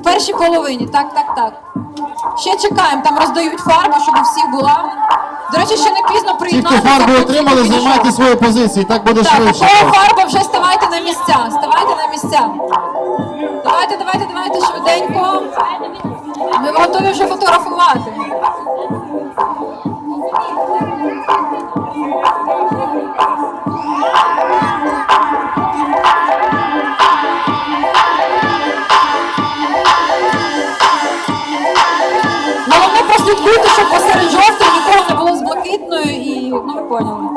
В першій половині, так, так, так. Ще чекаємо, там роздають фарбу, щоб у всіх була. До речі, ще не пізно Ті, приєднатися. хто фарбу отримали, займайте свої позиції, так буде Так, швидше. такого фарба вже ставайте на місця. Ставайте на місця. Давайте, давайте, давайте швиденько. Ми готові вже фотографувати. Поняли.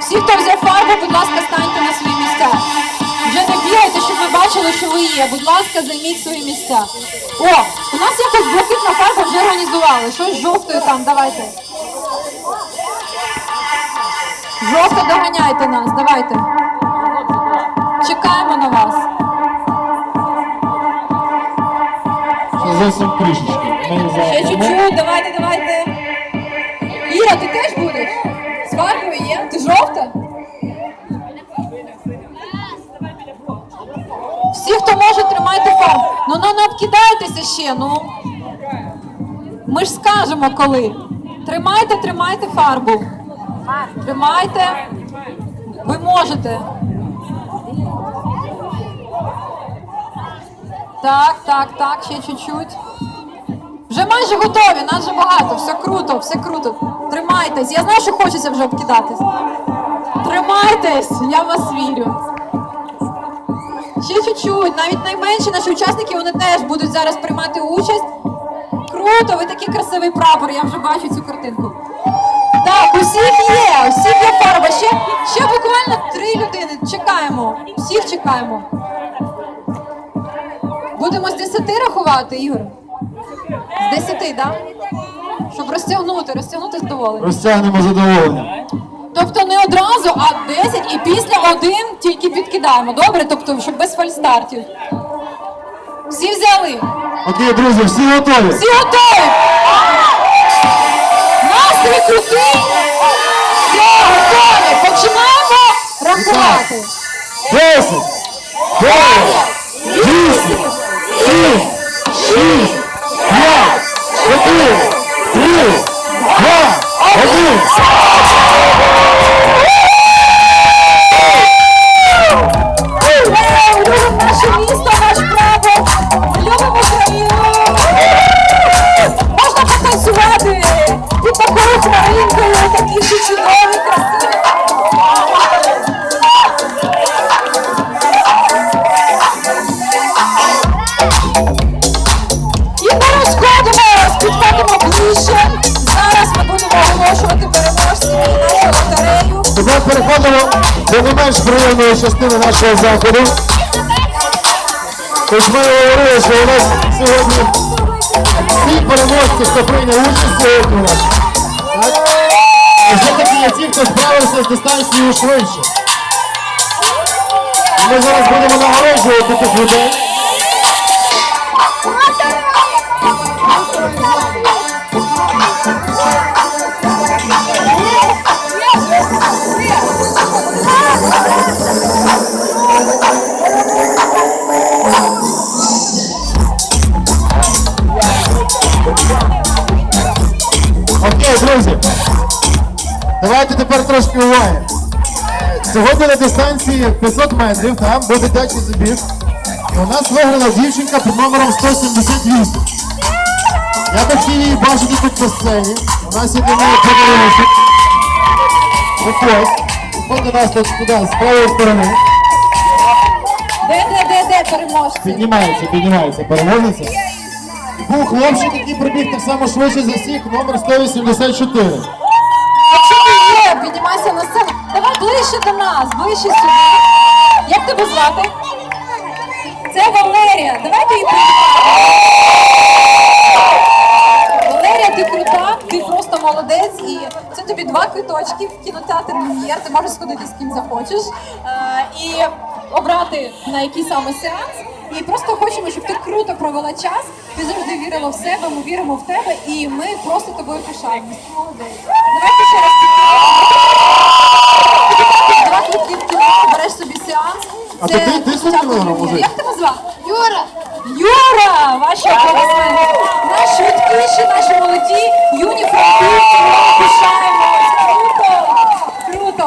Всі, хто взяв фарбу, будь ласка, станьте на свої місця. Вже не бігайте, щоб ми бачили, що ви є. Будь ласка, займіть свої місця. О, у нас якось блакитна фарба вже організували. Щось жовтою там, давайте. Жовто доганяйте нас, давайте. Чекаємо на вас. Зовсім трішечки. Ще чуть-чуть, давайте, давайте. Іра, ти теж будеш? З фарбою є? Ти жовта? Всі, хто може, тримайте фарбу. Ну, ну не обкидайтеся ще, ну. Ми ж скажемо коли. Тримайте, тримайте фарбу. Тримайте. Ви можете. Так, так, так, ще чуть-чуть. Вже майже готові, нас вже багато, все круто, все круто. Тримайтесь. Я знаю, що хочеться вже обкидатись. Тримайтесь, я вас вірю. Ще чуть-чуть, навіть найменші наші учасники вони теж будуть зараз приймати участь. Круто, ви такий красивий прапор, я вже бачу цю картинку. Так, усіх є, усіх є фарба. Ще, ще буквально три людини. Чекаємо. Всіх чекаємо. Будемо з 10 рахувати, Ігор? З 10, так? Да? Щоб розтягнути, розтягнути задоволення. Розтягнемо задоволення. Тобто не одразу, а 10 і після один тільки підкидаємо. Добре? Тобто, щоб без фальстартів. Всі взяли. Окей, друзі, всі готові? Всі готові. Настрій крутий. Все, готові. Починаємо рахувати. Десять, дев'ять, Тепер переходимо до не менш приємної частини нашого заходу. Тож ми говорили, що у нас сьогодні всі переможці, хто прийняв участь сьогодні у нас. Так? І Все-таки є ті, хто справився з дистанцією швидше. Ми зараз будемо нагороджувати тих людей. Друзі. Давайте тепер трошки уваги. Сьогодні на дистанції 500 метрів там буде дитячий забіг. І у нас виграла дівчинка під номером 178. Я би хотів її бачити тут по сцені. У нас є для неї подарунок. Виходь. Виходь до нас тут туди, з правої сторони. Де, де, де, де переможці? Піднімається, піднімається, переможниця. Був хлопчик, який прибіг так само швидше за всіх, номер 184. Якщо ти піднімайся на сцену. Давай ближче до нас, ближче сюди. Як тебе звати? Це Валерія. Давайте її привітаємо. Валерія, ти крута, ти просто молодець. І це тобі два квиточки в кінотеатр Люм'єр. Ти можеш сходити з ким захочеш. Е, і обрати на який саме сеанс. І просто хочемо, щоб ти круто провела час. Ти завжди вірила в себе, ми віримо в тебе, і ми просто тобою пишаємось. Молодець. Давайте ще раз підтримуємо. Два квитки в кіно, береш собі сеанс. А то ти- ти сьогодні виграв, прем'єри. мужик? Як тебе звати? Юра! Юра! Ваші аплодисменти. Наш швидкіші, наші молоді, юні франківці, ми пишаємо